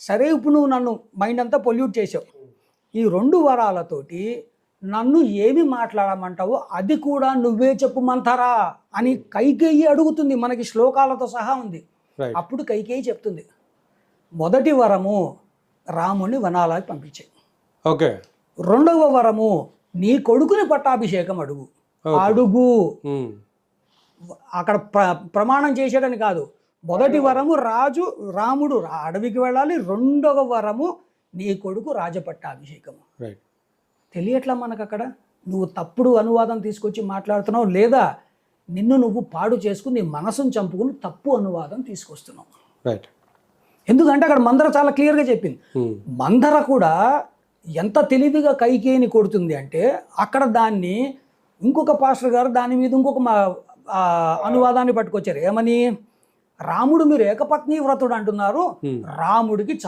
సరే ఇప్పుడు నువ్వు నన్ను మైండ్ అంతా పొల్యూట్ చేసావు. ఈ రెండు వరాలతోటి నన్ను ఏమి మాట్లాడమంటావో అది కూడా నువ్వే చెప్పు మంతారా అని కైకేయి అడుగుతుంది. మనకి శ్లోకాలతో సహా ఉంది. అప్పుడు కైకేయి చెప్తుంది. మొదటి వరము రాముని వనాలకు పంపించాయి ఓకే. రెండవ వరము నీ కొడుకుని పట్టాభిషేకం అడుగు. అడుగు. అక్కడ ప్ర ప్రమాణం చేశాడని కాదు. మొదటి వరము రాజు రాముడు అడవికి వెళ్ళాలి. రెండవ వరము నీ కొడుకు రాజపట్టాభిషేకము. రైట్ తెలియట్లా మనకు అక్కడ నువ్వు తప్పుడు అనువాదం తీసుకొచ్చి మాట్లాడుతున్నావు లేదా నిన్ను నువ్వు పాడు చేసుకుని నీ మనసును చంపుకుని తప్పు అనువాదం తీసుకొస్తున్నావు. రైట్ ఎందుకంటే అక్కడ మందర చాలా క్లియర్గా చెప్పింది. ఉమ్. మందర కూడా ఎంత తెలివిగా కైకేయిని కొడుతుంది అంటే అక్కడ దాన్ని ఇంకొక పాస్టర్ గారు దాని మీద ఇంకొక అనువాదాన్ని పట్టుకొచ్చారు. ఏమని? రాముడు మీరు ఏకపత్ని వ్రతుడు అంటున్నారు. రాముడికి